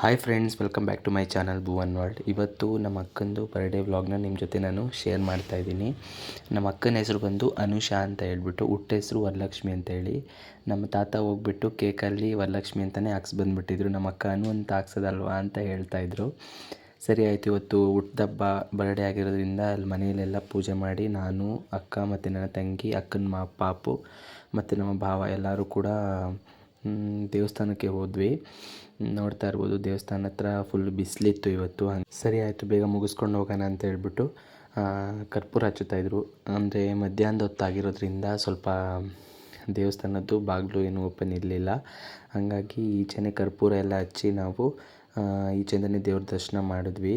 Hi friends welcome back to my channel Bhuvan world ಇವತ್ತು ನಮ್ಮ ಅಕ್ಕಂದು birthday ವ್ಲಾಗ್ನ ನಿಮ್ಮ ಜೊತೆ ನಾನು ಶೇರ್ ಮಾಡ್ತಾ ಇದ್ದೀನಿ. ನಮ್ಮ ಅಕ್ಕನ ಹೆಸರು ಬಂದು ಅನುಷಾ ಅಂತ ಹೇಳ್ಬಿಟ್ಟು, ಹುಟ್ಟ ಹೆಸರು ವರಲಕ್ಷ್ಮಿ ಅಂತ ಹೇಳಿ. ನಮ್ಮ ತಾತ ಹೋಗ್ಬಿಟ್ಟು ಕೇಕಲ್ಲಿ ವರಲಕ್ಷ್ಮಿ ಅಂತಲೇ ಹಾಕ್ಸ್ ಬಂದುಬಿಟ್ಟಿದ್ರು. ನಮ್ಮ ಅಕ್ಕ ಅನು ಅಂತ ಹಾಕ್ಸೋದಲ್ವಾ ಅಂತ ಹೇಳ್ತಾಯಿದ್ರು ಸರಿ ಆಯಿತು, ಇವತ್ತು ಹುಟ್ಟಿದಬ್ಬ ಬರ್ಡೇ ಆಗಿರೋದ್ರಿಂದ ಅಲ್ಲಿ ಮನೆಯಲ್ಲೆಲ್ಲ ಪೂಜೆ ಮಾಡಿ ನಾನು, ಅಕ್ಕ ಮತ್ತು ನನ್ನ ತಂಗಿ, ಅಕ್ಕನ ಮಾ, ಪಾಪು ಮತ್ತು ನಮ್ಮ ಭಾವ ಎಲ್ಲರೂ ಕೂಡ ದೇವಸ್ಥಾನಕ್ಕೆ ಹೋದ್ವಿ. ನೋಡ್ತಾ ಇರ್ಬೋದು, ದೇವಸ್ಥಾನ ಹತ್ರ ಫುಲ್ ಬಿಸಿಲಿತ್ತು ಇವತ್ತು. ಹಂಗೆ ಸರಿ ಆಯಿತು, ಬೇಗ ಮುಗಿಸ್ಕೊಂಡು ಹೋಗೋಣ ಅಂತ ಹೇಳ್ಬಿಟ್ಟು ಕರ್ಪೂರ ಹಚ್ಚುತ್ತಾಯಿದ್ರು ಅಂದರೆ ಮಧ್ಯಾಹ್ನದ ಹೊತ್ತಾಗಿರೋದ್ರಿಂದ ಸ್ವಲ್ಪ ದೇವಸ್ಥಾನದ್ದು ಬಾಗಿಲು ಏನು ಓಪನ್ ಇರಲಿಲ್ಲ. ಹಾಗಾಗಿ ಈಚೆನೇ ಕರ್ಪೂರ ಎಲ್ಲ ಹಚ್ಚಿ ನಾವು ಆ, ಈಚೆಯಿಂದನೇ ದೇವ್ರ ದರ್ಶನ ಮಾಡಿದ್ವಿ.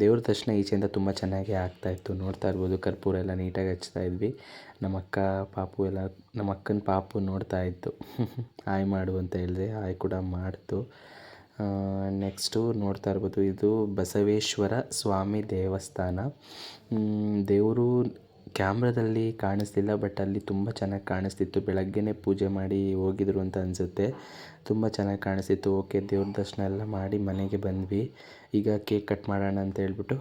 ದೇವ್ರ ದರ್ಶನ ಈಚೆಯಿಂದ ತುಂಬ ಚೆನ್ನಾಗಿ ಆಗ್ತಾಯಿತ್ತು ನೋಡ್ತಾ ಇರ್ಬೋದು ಕರ್ಪೂರ ಎಲ್ಲ ನೀಟಾಗಿ ಹಚ್ತಾ ಇದ್ವಿ. ನಮ್ಮ ಅಕ್ಕ ಪಾಪು ಎಲ್ಲ ನಮ್ಮ ಅಕ್ಕನ ಪಾಪು ನೋಡ್ತಾ ಇತ್ತು. ಹಾಯ್ ಮಾಡು ಅಂತ ಹೇಳಿದೆ. ಹಾಯ್ ಕೂಡ ಮಾಡಿತು. ನೆಕ್ಸ್ಟು ನೋಡ್ತಾ ಇರ್ಬೋದು ಇದು ಬಸವೇಶ್ವರ ಸ್ವಾಮಿ ದೇವಸ್ಥಾನ. ದೇವರು ಕ್ಯಾಮ್ರಾದಲ್ಲಿ ಕಾಣಿಸ್ತಿಲ್ಲ ಬಟ್ ಅಲ್ಲಿ ತುಂಬ ಚೆನ್ನಾಗಿ ಕಾಣಿಸ್ತಿತ್ತು. ಬೆಳಗ್ಗೆನೇ ಪೂಜೆ ಮಾಡಿ ಹೋಗಿದ್ರು ಅಂತ ಅನಿಸುತ್ತೆ. ತುಂಬ ಚೆನ್ನಾಗಿ ಕಾಣಿಸ್ತಿತ್ತು. ಓಕೆ, ದೇವ್ರ ದರ್ಶನ ಎಲ್ಲ ಮಾಡಿ ಮನೆಗೆ ಬಂದ್ವಿ. ಈಗ ಕೇಕ್ ಕಟ್ ಮಾಡೋಣ ಅಂತ ಹೇಳ್ಬಿಟ್ಟು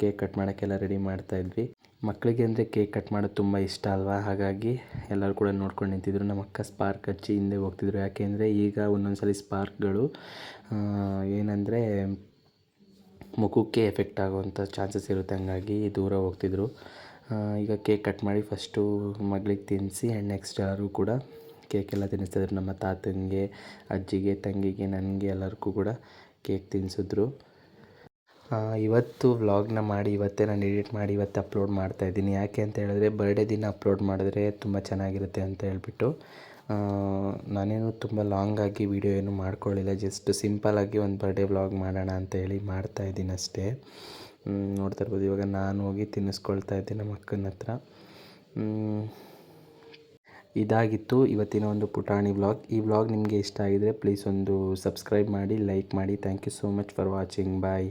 ಕೇಕ್ ಕಟ್ ಮಾಡೋಕ್ಕೆಲ್ಲ ರೆಡಿ ಮಾಡ್ತಾ ಇದ್ವಿ. ಮಕ್ಕಳಿಗೆ ಅಂದರೆ ಕೇಕ್ ಕಟ್ ಮಾಡೋದು ತುಂಬ ಇಷ್ಟ ಅಲ್ವಾ? ಹಾಗಾಗಿ ಎಲ್ಲರೂ ಕೂಡ ನೋಡ್ಕೊಂಡು ನಿಂತಿದ್ರು. ನಮ್ಮ ಅಕ್ಕ ಸ್ಪಾರ್ಕ್ ಹಚ್ಚಿ ಹಿಂದೆ ಹೋಗ್ತಿದ್ರು. ಯಾಕೆಂದರೆ ಈಗ ಒಂದೊಂದು ಸಲ ಸ್ಪಾರ್ಕ್ಗಳು ಏನಂದರೆ ಮುಖಕ್ಕೆ ಎಫೆಕ್ಟ್ ಆಗುವಂಥ ಚಾನ್ಸಸ್ ಇರುತ್ತೆ. ಹಂಗಾಗಿ ದೂರ ಹೋಗ್ತಿದ್ರು. ಈಗ ಕೇಕ್ ಕಟ್ ಮಾಡಿ ಫಸ್ಟು ಮಗಳಿಗೆ ತಿನ್ನಿಸಿ ಆ್ಯಂಡ್ ನೆಕ್ಸ್ಟ್ ಎಲ್ಲರೂ ಕೂಡ ಕೇಕ್ ಎಲ್ಲ ತಿನ್ನಿಸ್ತಿದ್ರು. ನಮ್ಮ ತಾತನಿಗೆ ಅಜ್ಜಿಗೆ, ತಂಗಿಗೆ, ನನಗೆ ಎಲ್ಲರಿಗೂ ಕೂಡ ಕೇಕ್ ತಿನ್ನಿಸಿದ್ರು ಇವತ್ತು ವ್ಲಾಗ್ನ ಮಾಡಿ, ಇವತ್ತೇ ನಾನು ಎಡಿಟ್ ಮಾಡಿ, ಇವತ್ತು ಅಪ್ಲೋಡ್ ಮಾಡ್ತಾ ಇದ್ದೀನಿ. ಯಾಕೆ ಅಂತ ಹೇಳಿದ್ರೆ ಬರ್ಡೇ ದಿನ ಅಪ್ಲೋಡ್ ಮಾಡಿದ್ರೆ ತುಂಬ ಚೆನ್ನಾಗಿರುತ್ತೆ ಅಂತ ಹೇಳ್ಬಿಟ್ಟು. ನಾನೇನು ತುಂಬ ಲಾಂಗಾಗಿ ವೀಡಿಯೋ ಏನು ಮಾಡ್ಕೊಳ್ಳಿಲ್ಲ. ಜಸ್ಟ್ ಸಿಂಪಲಾಗಿ ಒಂದು ಬರ್ಡೇ ವ್ಲಾಗ್ ಮಾಡೋಣ ಅಂತ ಹೇಳಿ ಮಾಡ್ತಾ ಇದ್ದೀನಿ ಅಷ್ಟೇ. ನೋಡ್ತಾ ಇರ್ಬೋದು. ಇವಾಗ ನಾನು ಹೋಗಿ ತಿನ್ನಿಸ್ಕೊಳ್ತಾ ಇದ್ದೆ ನಮ್ಮ ಅಕ್ಕನ ಹತ್ರ. ಇದಾಗಿತ್ತು ಇವತ್ತಿನ ಒಂದು ಪುಟಾಣಿ ವ್ಲಾಗ್ ಈ ವ್ಲಾಗ್ ನಿಮಗೆ ಇಷ್ಟ ಆಗಿದರೆ ಪ್ಲೀಸ್ ಒಂದು ಸಬ್ಸ್ಕ್ರೈಬ್ ಮಾಡಿ ಲೈಕ್ ಮಾಡಿ. Thank you so much for watching bye